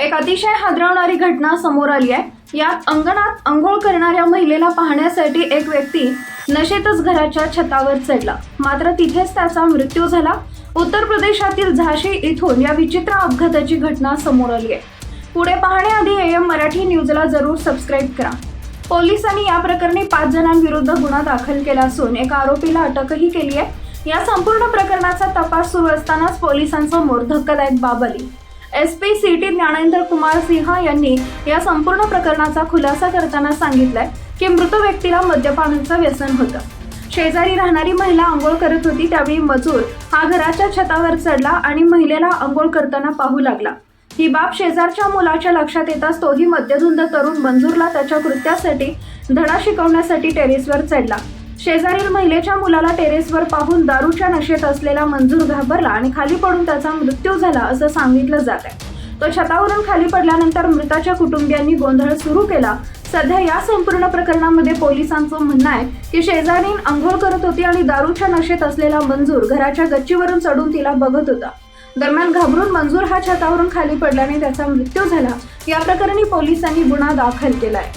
एक अतिशय हादरवणारी घटना समोर आली आहे. यात अंगणात अंघोळ करणाऱ्या महिलेला पाहण्यासाठी एक व्यक्ती नशेतच घराच्या छतावर चढला. मात्र तिथेच त्याचा मृत्यू झाला. उत्तर प्रदेशातील झाशी इथून या विचित्र अपघाताची घटना समोर आली आहे. पुढे पाहण्याआधी एम मराठी न्यूजला जरूर सबस्क्राईब करा. पोलिसांनी या प्रकरणी पाच जणांविरुद्ध गुन्हा दाखल केला असून एका आरोपीला अटकही केली आहे. या संपूर्ण प्रकरणाचा तपास सुरू असतानाच पोलिसांसमोर धक्कादायक बाब आली. S P C T Gyanendra Kumar Singh यांनी या संपूर्ण प्रकरणाचा खुलासा करताना सांगितलंय की मृत व्यक्तीला मद्यपानाचं व्यसन होतं. शेजारी राहणारी महिला आंघोळ करत होती त्यावेळी मजूर हा घराच्या छतावर चढला आणि महिलेला आंघोळ करताना पाहू लागला. ही बाब शेजारच्या मुलाच्या लक्षात येताच तोही मद्यधुंद तरुण मंजूरला त्याच्या कृत्यासाठी धडा शिकवण्यासाठी टेरेसवर चढला. शेजारील महिलेच्या मुलाला टेरेसवर पाहून दारूच्या नशेत असलेला मंजूर घाबरला आणि खाली पडून त्याचा मृत्यू झाला असं सांगितलं जात आहे. तो छतावरून खाली पडल्यानंतर मृताच्या कुटुंबियांनी गोंधळ सुरू केला. सध्या या संपूर्ण प्रकरणामध्ये पोलिसांचं म्हणणं आहे की शेजारीन आंघोळ करत होती आणि दारूच्या नशेत असलेला मंजूर घराच्या गच्चीवरून चढून तिला बघत होता. दरम्यान घाबरून मंजूर हा छतावरून खाली पडल्याने त्याचा मृत्यू झाला. या प्रकरणी पोलिसांनी गुन्हा दाखल केलाय.